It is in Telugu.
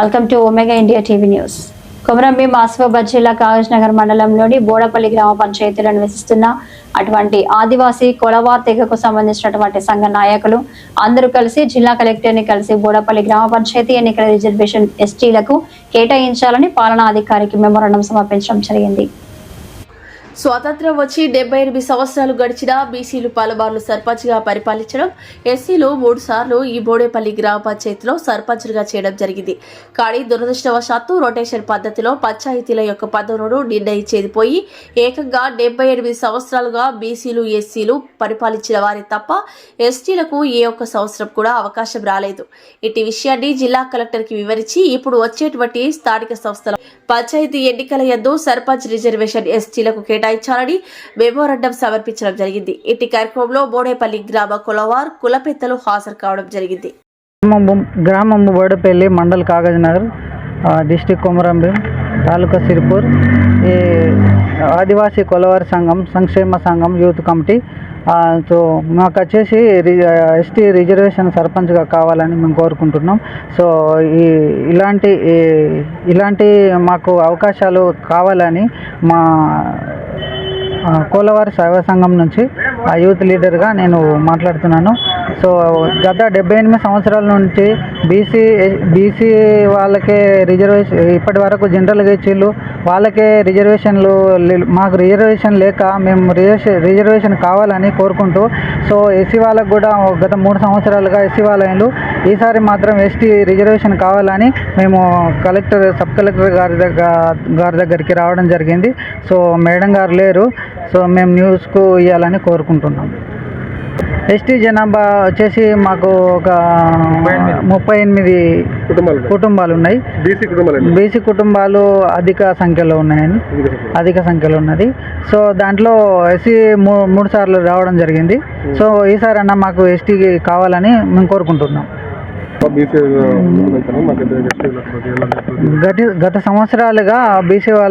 Welcome to Omega India TV news. Komarambheem Asifabad జిల్లా కాగజ్ నగర్ మండలంలోని బోడపల్లి గ్రామ పంచాయతీలో నివసిస్తున్న అటువంటి ఆదివాసీ కొలవా తెగకు సంబంధించినటువంటి సంఘ నాయకులు అందరూ కలిసి జిల్లా కలెక్టర్ని కలిసి బోడపల్లి గ్రామ పంచాయతీ ఎన్నికల రిజర్వేషన్ ఎస్టీలకు కేటాయించాలని పాలనా అధికారికి మెమోరాండం సమర్పించడం జరిగింది. స్వాతంత్ర్యం వచ్చి డెబ్బై ఎనిమిది సంవత్సరాలు గడిచినా బీసీలు పలుమార్లు సర్పంచ్గా పరిపాలించడం ఎస్సీలు మూడు సార్లు ఈ బోడేపల్లి గ్రామ పంచాయతీలో సర్పంచ్లుగా చేయడం జరిగింది. కానీ దురదృష్టవశాత్తు రొటేషన్ పద్ధతిలో పంచాయతీల యొక్క పదవులను నిర్ణయించేది పోయి ఏకంగా డెబ్బై ఎనిమిది సంవత్సరాలుగా బీసీలు ఎస్సీలు పరిపాలించిన వారే తప్ప ఎస్టీలకు ఏ ఒక్క సంవత్సరం కూడా అవకాశం రాలేదు. ఇటు విషయాన్ని జిల్లా కలెక్టర్కి వివరించి ఇప్పుడు వచ్చేటువంటి స్థానిక సంస్థల పంచాయతీ ఎన్నికల యందు సర్పంచ్ రిజర్వేషన్ ఎస్టీలకు కేటాయించాలని మెమోరాండం సమర్పించడం జరిగింది. ఇట్టి కార్యక్రమంలో బోడేపల్లి గ్రామ కులవార్ కులపెత్తలు హాజరు కావడం జరిగింది. గ్రామం బోడేపల్లి బోడపల్లి మండల్ కాగజ్ నగర్ డిస్టిక్ కొమరంభీం తాలూకా సిరిపూర్ ఈ ఆదివాసీ కొలవారి సంఘం సంక్షేమ సంఘం యూత్ కమిటీ సో మాకు వచ్చేసి రి ఎస్టీ రిజర్వేషన్ సర్పంచ్గా కావాలని మేము కోరుకుంటున్నాం. సో ఈ ఇలాంటి ఇలాంటి మాకు అవకాశాలు కావాలని మా కోలవారి సేవా సంఘం నుంచి ఆ యూత్ లీడర్గా నేను మాట్లాడుతున్నాను. సో గత డెబ్బై ఎనిమిది సంవత్సరాల నుంచి బీసీ బీసీ వాళ్ళకే రిజర్వేషన్ ఇప్పటి వరకు జనరల్గా ఇచ్చిళ్ళు వాళ్ళకే రిజర్వేషన్లు మాకు రిజర్వేషన్ లేక మేము రిజర్వేషన్ రిజర్వేషన్ కావాలని కోరుకుంటూ సో ఎస్సీ వాళ్ళకు కూడా గత మూడు సంవత్సరాలుగా ఎస్సీ వాళ్ళు ఈసారి మాత్రం ఎస్టీ రిజర్వేషన్ కావాలని మేము కలెక్టర్ సబ్ కలెక్టర్ గారి దగ్గర గారి దగ్గరికి రావడం జరిగింది. సో మేడం గారు లేరు. సో మేము న్యూస్కు ఇవ్వాలని కోరుకుంటున్నాం. ఎస్టీ జనాభా వచ్చేసి మాకు ఒక ముప్పై ఎనిమిది కుటుంబాలు కుటుంబాలు ఉన్నాయి బీసీ కుటుంబాలు బీసీ కుటుంబాలు అధిక సంఖ్యలో ఉన్నాయని అధిక సంఖ్యలో ఉన్నది. సో దాంట్లో ఎస్సీ మూడు సార్లు రావడం జరిగింది. సో ఈసారి అన్న మాకు ఎస్టీ కావాలని మేము కోరుకుంటున్నాం. గత సంవత్సరాలుగా బీసీ వాళ్ళ